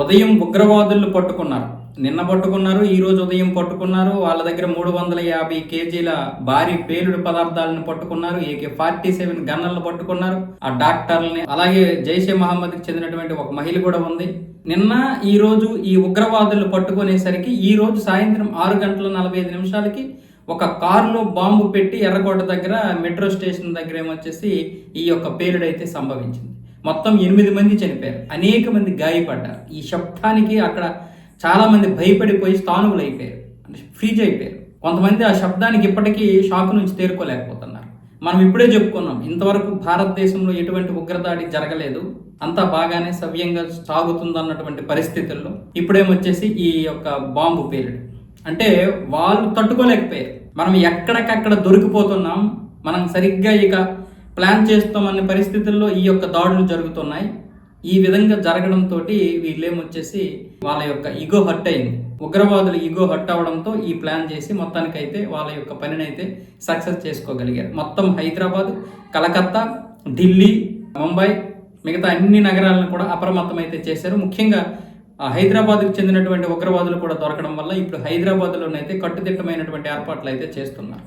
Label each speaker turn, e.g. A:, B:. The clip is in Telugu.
A: ఉదయం ఉగ్రవాదులు పట్టుకున్నారు. నిన్న పట్టుకున్నారు ఈరోజు ఉదయం పట్టుకున్నారు. వాళ్ళ దగ్గర మూడు వందల యాభై కేజీల భారీ పేలుడు పదార్థాలను పట్టుకున్నారు. ఏకే ఫార్టీ సెవెన్ గన్నలను పట్టుకున్నారు. ఆ డాక్టర్లని అలాగే జైషే మహమ్మద్కి చెందినటువంటి ఒక మహిళ కూడా ఉంది. నిన్న ఈ రోజు ఈ ఉగ్రవాదులు పట్టుకునేసరికి ఈ రోజు సాయంత్రం ఆరు గంటల నలభై ఐదు నిమిషాలకి ఒక కారులో బాంబు పెట్టి ఎర్రకోట దగ్గర మెట్రో స్టేషన్ దగ్గర ఏమొచ్చేసి ఈ యొక్క పేలుడు అయితే సంభవించింది. మొత్తం ఎనిమిది మంది చనిపోయారు. అనేక మంది గాయపడ్డారు. ఈ శబ్దానికి అక్కడ చాలామంది భయపడిపోయి స్థానువులు అయిపోయారు. అంటే ఫ్రీజ్ అయిపోయారు. కొంతమంది ఆ శబ్దానికి ఇప్పటికీ షాక్ నుంచి తేరుకోలేకపోతున్నారు. మనం ఇప్పుడే చెప్పుకున్నాం ఇంతవరకు భారతదేశంలో ఎటువంటి ఉగ్రదాడి జరగలేదు. అంతా బాగానే సవ్యంగా సాగుతుందన్నటువంటి పరిస్థితుల్లో ఇప్పుడేమొచ్చేసి ఈ యొక్క బాంబు పేలుడు. అంటే వాళ్ళు తట్టుకోలేకపోయారు. మనం ఎక్కడికక్కడ దొరికిపోతున్నాం. మనం సరిగ్గా ఇక ప్లాన్ చేస్తామన్న పరిస్థితుల్లో ఈ యొక్క దాడులు జరుగుతున్నాయి. ఈ విధంగా జరగడంతో వీళ్ళేమొచ్చేసి వాళ్ళ యొక్క ఈగో హట్ అయింది. ఉగ్రవాదులు ఈగో హట్ అవడంతో ఈ ప్లాన్ చేసి మొత్తానికైతే వాళ్ళ యొక్క పనినైతే సక్సెస్ చేసుకోగలిగారు. మొత్తం హైదరాబాద్ కలకత్తా ఢిల్లీ ముంబై మిగతా అన్ని నగరాలను కూడా అప్రమత్తం అయితే చేశారు. ముఖ్యంగా హైదరాబాద్కు చెందినటువంటి ఉగ్రవాదులు కూడా దొరకడం వల్ల ఇప్పుడు హైదరాబాద్లోనైతే కట్టుదిట్టమైనటువంటి ఏర్పాట్లు అయితే చేస్తున్నారు.